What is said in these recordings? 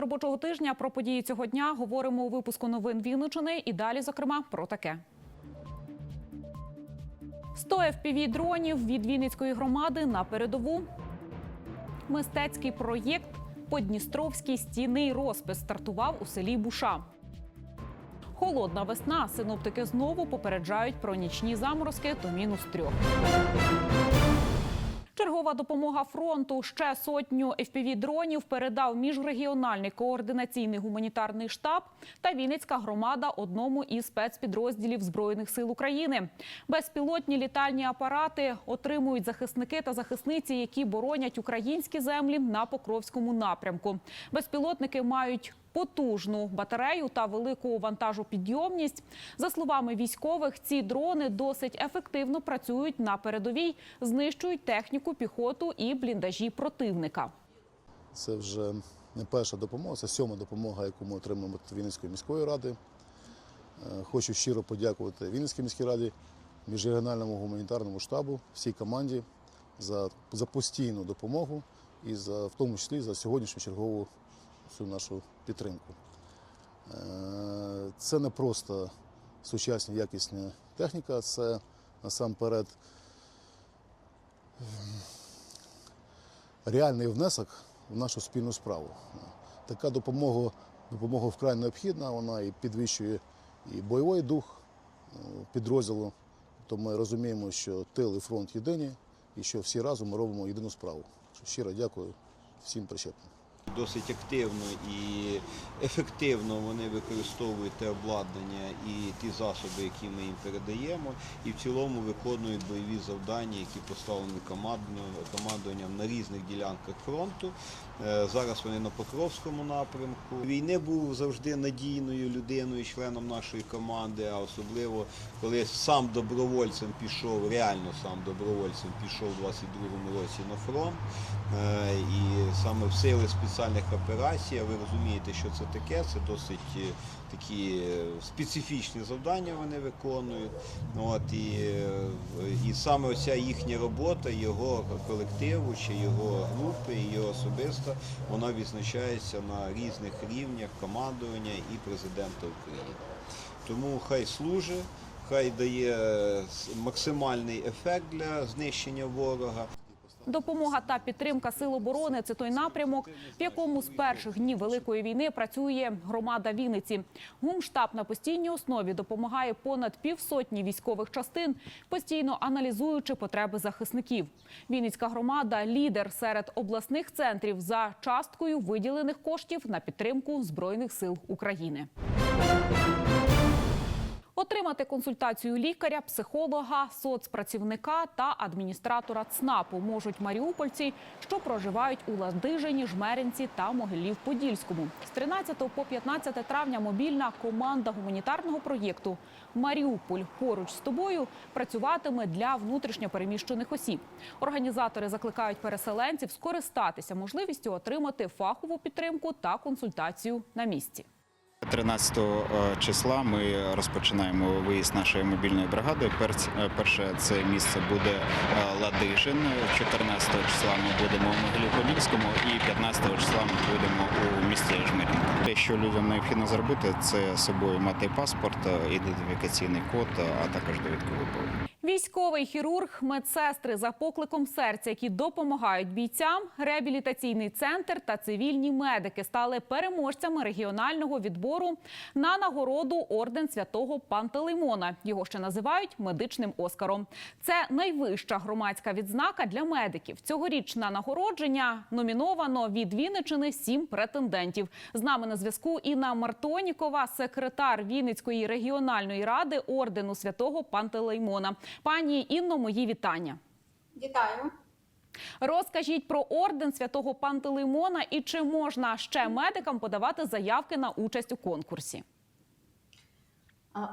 Робочого тижня про події цього дня говоримо у випуску новин Вінничини і далі, зокрема, про таке. 100 fpv дронів від Вінницької громади на передову. Мистецький проєкт Подністровський стінний розпис стартував у селі Буша. Холодна весна. Синоптики знову попереджають про нічні заморозки до мінус трьох. Чергова допомога фронту ще сотню fpv дронів передав міжрегіональний координаційний гуманітарний штаб та Вінницька громада одному із спецпідрозділів збройних сил України. Безпілотні літальні апарати отримують захисники та захисниці, які боронять українські землі на Покровському напрямку. Безпілотники мають потужну батарею та велику вантажопідйомність. За словами військових, ці дрони досить ефективно працюють на передовій, знищують техніку, піхоту і бліндажі противника. Це вже не перша допомога, це сьома допомога, яку ми отримуємо від Вінницької міської ради. Е, Хочу щиро подякувати Вінницькій міській раді, міжрегіональному гуманітарному штабу, всій команді за, за постійну допомогу і за, в тому числі за сьогоднішню чергову цю нашу підтримку. Е, Це не просто сучасна якісна техніка, це насамперед реальний внесок в нашу спільну справу. Така допомога, допомога вкрай необхідна, вона і підвищує і бойовий дух е, підрозділу. То ми розуміємо, що тил і фронт єдині, і що всі разом ми робимо єдину справу. Щиро дякую всім причетним. Досить активно і ефективно вони використовують те обладнання і ті засоби, які ми їм передаємо, і в цілому виконують бойові завдання, які поставлені командуванням на різних ділянках фронту. Е, Зараз вони на Покровському напрямку. Війни був завжди надійною людиною, членом нашої команди, а особливо коли сам добровольцем пішов, реально сам добровольцем пішов у 22-му році на фронт. Е, І саме в сили спеціальних операцій, ви розумієте, що це таке, це досить е, такі е, специфічні завдання вони виконують. От, і, е, і саме оця їхня робота, його колективу чи його групи, його особисто, вона відзначається на різних рівнях командування і президента України. Тому хай служить, хай дає максимальний ефект для знищення ворога. Допомога та підтримка сил оборони це той напрямок, в якому з перших днів великої війни працює громада Вінниці. Гумштаб на постійній основі допомагає понад півсотні військових частин, постійно аналізуючи потреби захисників. Вінницька громада лідер серед обласних центрів за часткою виділених коштів на підтримку збройних сил України. Отримати консультацію лікаря, психолога, соцпрацівника та адміністратора ЦНАПу можуть маріупольці, що проживають у Ладижині, Жмеринці та Могилів-Подільському. З 13 по 15 травня мобільна команда гуманітарного проєкту Маріуполь поруч з тобою працюватиме для внутрішньопереміщених осіб. Організатори закликають переселенців скористатися можливістю отримати фахову підтримку та консультацію на місці. 13 е, числа ми розпочинаємо виїзд нашої мобільної бригади. Е, Перше це місце буде е, Ладижин. 14 числа ми будемо у Могилі-Подільському і 15 числа ми будемо у місті Жмеринка. Те, що людям необхідно зробити, це собою мати паспорт, ідентифікаційний код, а також довідковий повід. Військовий хірург, медсестри за покликом серця, які допомагають бійцям, реабілітаційний центр та цивільні медики стали переможцями регіонального відбору на нагороду орден святого Пантелеймона. Його ще називають медичним оскаром. Це найвища громадська відзнака для медиків. Цьогоріч на нагородження номіновано від Вінничини сім претендентів. З нами на зв'язку Інна Мартонікова, секретар Вінницької регіональної ради ордену святого Пантелеймона. Пані Інно, мої вітання. Вітаю. Розкажіть про орден святого Пантелеймона і чи можна ще медикам подавати заявки на участь у конкурсі?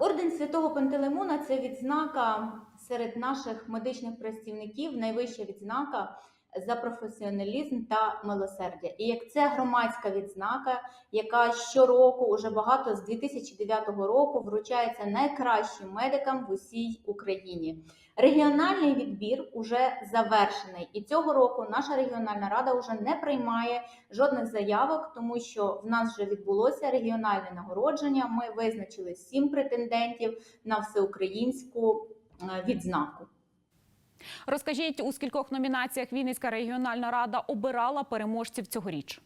Орден Святого Пантелеймона – це відзнака серед наших медичних працівників, найвища відзнака за професіоналізм та милосердя. І як це громадська відзнака, яка щороку, уже багато з 2009 року, вручається найкращим медикам в усій Україні. Регіональний відбір уже завершений, і цього року наша регіональна рада вже не приймає жодних заявок, тому що в нас вже відбулося регіональне нагородження. Ми визначили сім претендентів на всеукраїнську е, відзнаку. Розкажіть, у скількох номінаціях Вінницька регіональна рада обирала переможців цьогоріч?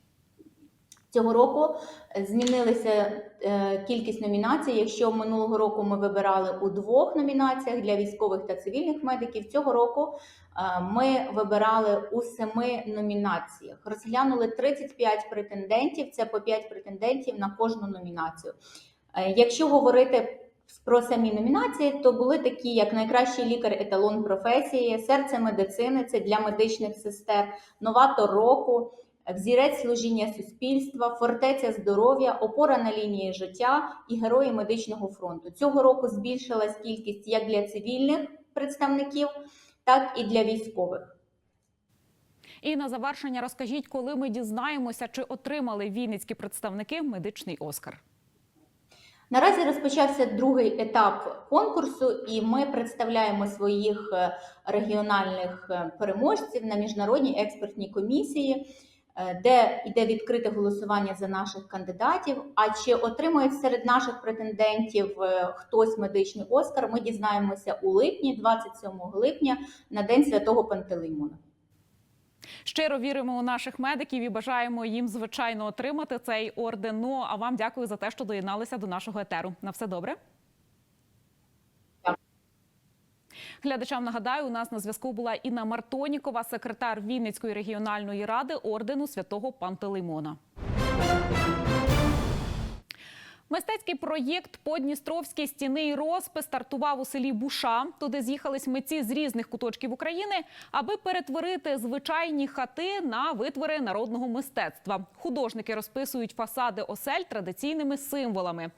Цього року е, змінилася е, кількість номінацій. Якщо минулого року ми вибирали у двох номінаціях для військових та цивільних медиків, цього року е, ми вибирали у семи номінаціях. Розглянули 35 претендентів. Це по 5 претендентів на кожну номінацію. Якщо говорити про самі номінації, то були такі, як найкращий лікар еталон професії, серце медицини це для медичних сестер, новатор року. Взірець служіння суспільства, фортеця здоров'я, опора на лінії життя і герої медичного фронту. Цього року збільшилась кількість як для цивільних представників, так і для військових. І на завершення розкажіть, коли ми дізнаємося, чи отримали вінницькі представники медичний оскар. Наразі розпочався другий етап конкурсу, і ми представляємо своїх е, регіональних е, переможців на міжнародній експертній комісії, е, де йде відкрите голосування за наших кандидатів. А чи отримує серед наших претендентів хтось медичний оскар? Ми дізнаємося у липні, 27 липня, на день святого Пантелеймона. Щиро віримо у наших медиків і бажаємо їм звичайно отримати цей орден. Ну а вам дякую за те, що доєдналися до нашого етеру. На все добре. Глядачам нагадаю, у нас на зв'язку була Інна Мартонікова, секретар Вінницької регіональної ради ордену святого Пантелеймона. Мистецький проєкт Подністровські стіни і розпис стартував у селі Буша. Туди з'їхались митці з різних куточків України, аби перетворити звичайні хати на витвори народного мистецтва. Художники розписують фасади осель традиційними символами.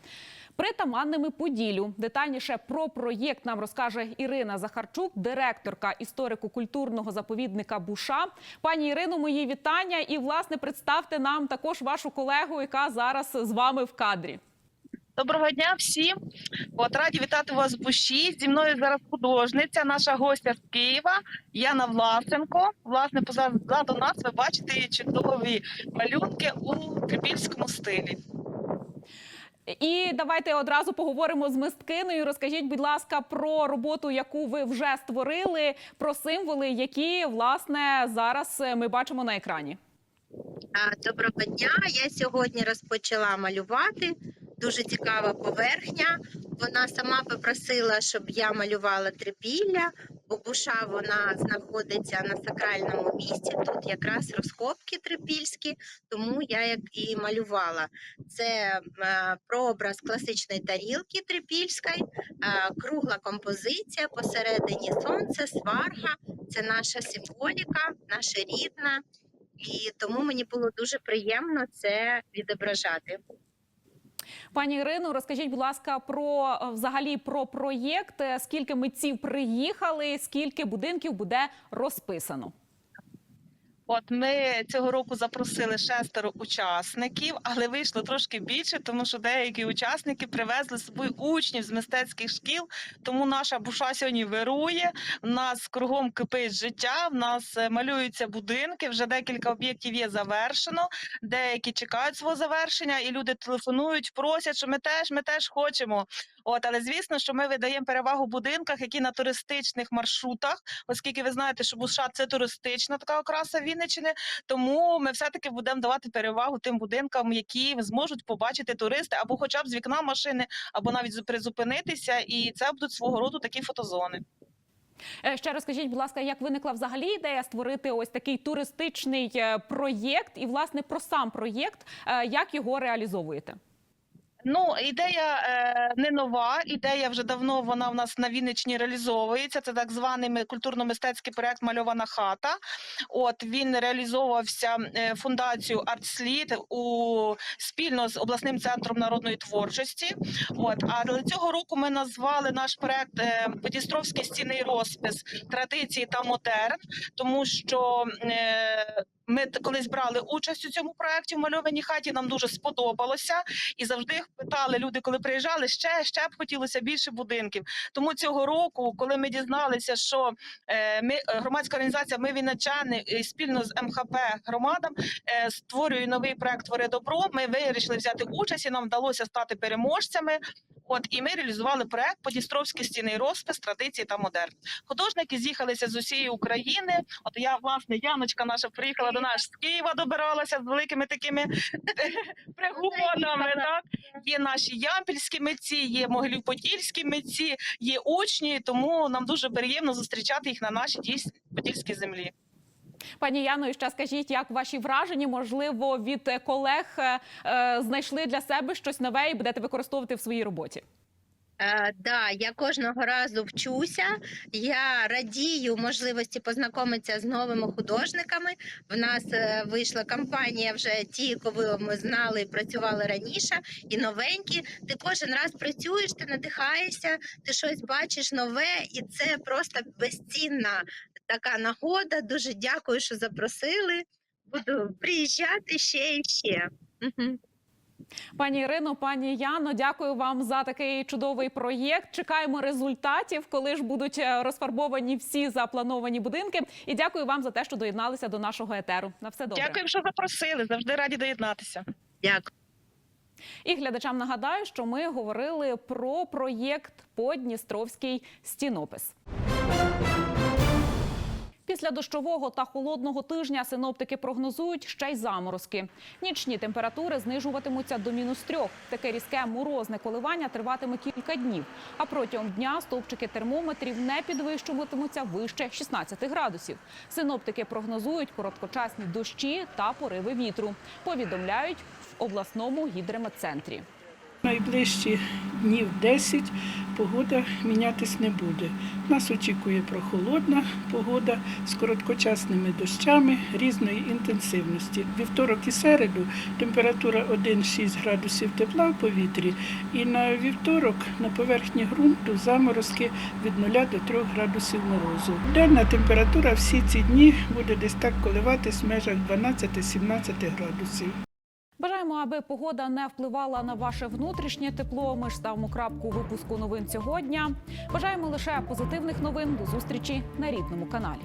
Притаманними Поділю детальніше про проєкт нам розкаже Ірина Захарчук, директорка історико-культурного заповідника Буша. Пані Ірино, мої вітання. І власне представте нам також вашу колегу, яка зараз з вами в кадрі. Доброго дня всім. От раді вітати вас в Буші. Зі мною зараз художниця, наша гостя з Києва, Яна Власенко. Власне, позаду нас ви бачите її чудові малюнки у трипільському стилі. І давайте одразу поговоримо з мисткиною. Розкажіть, будь ласка, про роботу, яку ви вже створили, про символи, які власне зараз е, ми бачимо на екрані. Доброго дня. Я сьогодні розпочала малювати. Дуже цікава поверхня. Вона сама попросила, щоб я малювала трипілля, бо буша вона знаходиться на сакральному місці. Тут якраз розкопки трипільські, тому я як і малювала. Це е, прообраз класичної тарілки трипільської, е, кругла композиція, посередині сонце, сварга. Це наша символіка, наша рідна. І тому мені було дуже приємно це відображати. Пані Ірину, розкажіть, будь ласка, про е, взагалі про проєкт. Е, Скільки митців приїхали, скільки будинків буде розписано? От ми цього року запросили шестеро учасників, але вийшло трошки більше, тому що деякі учасники привезли з собою учнів з мистецьких шкіл. Тому наша буша сьогодні вирує. У нас кругом кипить життя. В нас е, малюються будинки. Вже декілька об'єктів є завершено. Деякі чекають свого завершення, і люди телефонують, просять, що ми теж, ми теж хочемо. От, але звісно, що ми видаємо перевагу будинках, які на туристичних маршрутах, оскільки ви знаєте, що Буша це туристична така окраса Вінниччини. Тому ми все-таки будемо давати перевагу тим будинкам, які зможуть побачити туристи, або хоча б з вікна машини, або навіть зу- призупинитися, і це будуть свого роду такі фотозони. Е, Ще розкажіть, будь ласка, як виникла взагалі ідея створити ось такий туристичний е, проєкт, і власне про сам проєкт, е, як його реалізовуєте? Ну, ідея е, не нова. Ідея вже давно вона в нас на Вінниччині реалізовується. Це так званий культурно-мистецький проект Мальована хата. От він реалізовувався е, фундацією Артслід у спільно з обласним центром народної творчості. От але цього року ми назвали наш проект е, Подістровський стінний розпис традиції та модерн, тому що. Е, ми колись брали участь у цьому проєкті в мальованій хаті. Нам дуже сподобалося, і завжди питали люди, коли приїжджали, ще ще б хотілося більше будинків. Тому цього року, коли ми дізналися, що е, ми е, громадська організація Ми Вінничани е, спільно з МХП громадам е, створює новий проект Твори добро. Ми вирішили взяти участь, і нам вдалося стати переможцями. От і ми реалізували проект Подістровський стінний розпис традиції та модерн. Художники з'їхалися з усієї України. От я власне Яночка наша приїхала до нас з Києва, добиралася з великими такими пригонами. Так є наші ямпільські митці, є могилів-подільські митці, є учні. Тому нам дуже приємно зустрічати їх на нашій дійс- подільській землі. Пані Яно, і ще скажіть, як ваші враження, можливо, від колег е, е, знайшли для себе щось нове і будете використовувати в своїй роботі? Е, да, я кожного разу вчуся. Я радію можливості познайомитися з новими художниками. В нас е, вийшла кампанія вже ті, кого ми знали і працювали раніше, і новенькі. Ти кожен раз працюєш, ти надихаєшся, ти щось бачиш нове, і це просто безцінна така нагода. Дуже дякую, що запросили. Буду приїжджати ще і ще. Пані Ірино, пані Яно, дякую вам за такий чудовий проєкт. Чекаємо результатів, коли ж будуть е, розфарбовані всі заплановані будинки. І дякую вам за те, що доєдналися до нашого етеру. На все добре. Дякую, що запросили. Завжди раді доєднатися. Дякую. І глядачам нагадаю, що ми говорили про проєкт Подністровський стінопис. Після дощового та холодного тижня синоптики прогнозують ще й заморозки. Нічні температури знижуватимуться до мінус трьох. Таке різке морозне коливання триватиме кілька днів. А протягом дня стовпчики термометрів не підвищуватимуться вище 16 градусів. Синоптики прогнозують короткочасні дощі та пориви вітру. Повідомляють в обласному гідрометцентрі. Найближчі днів 10 погода мінятись не буде. Нас очікує прохолодна погода з короткочасними дощами різної інтенсивності. Вівторок і середу температура 1-6 градусів тепла в повітрі, і на вівторок на поверхні ґрунту заморозки від 0 до 3 градусів морозу. Денна температура всі ці дні буде десь так коливатись в межах 12-17 градусів. Бажаємо, аби погода не впливала на ваше внутрішнє тепло. Ми ж ставимо крапку випуску новин цього дня. Бажаємо лише позитивних новин. До зустрічі на рідному каналі.